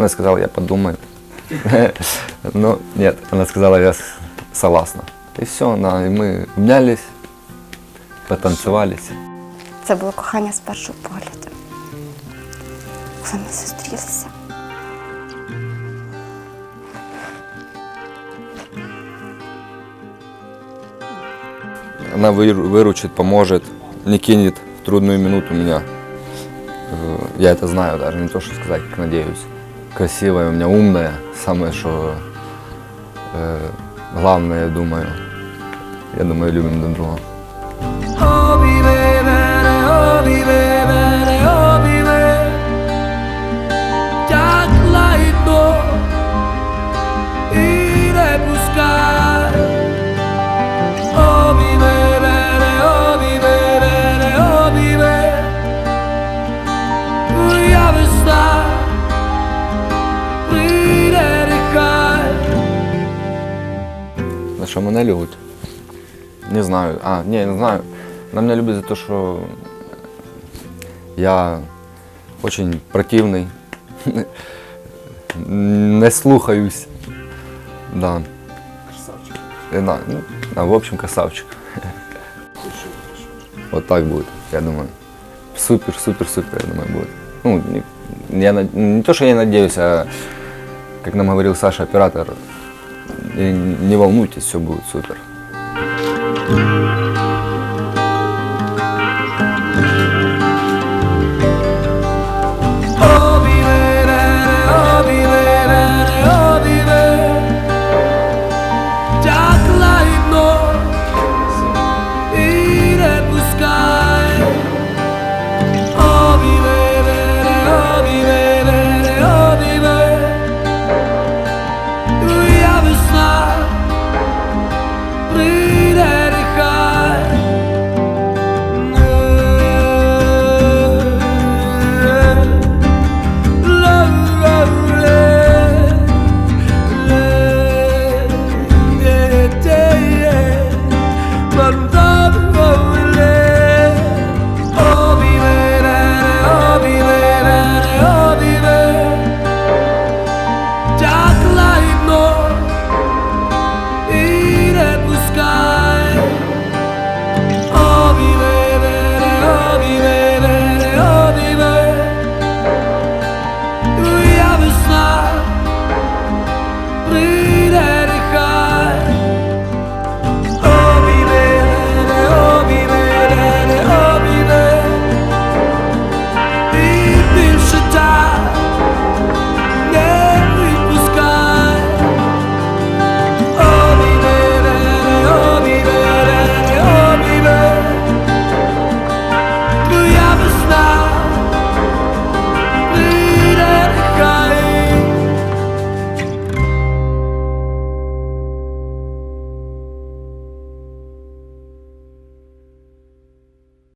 Она сказала, я подумаю. Но нет, она сказала, я с- согласна. И все, да, и мы обнялись, потанцевались. Це було кохання з першого погляду. Коли ми зустрілися. Она выру- выручит, поможет, не кинет в трудную минуту меня. Э, Я это знаю даже, не то что сказать, как надеюсь. Красивая, у меня умная, самое что э, главное, я думаю. Я думаю, любим друг друга. Що мене любить? Не знаю. А, ні, не знаю. Вона мене любить за те, що я очень противний. Не слухаюсь. Да. Красавчик. Да, ну, а, в общем, красавчик. Вот так будет, я думаю. Супер, супер, супер, я думаю, будет. Ну, не, я, не то, что я надеюсь, а как нам говорил Саша, оператор, не волнуйтесь, все будет супер.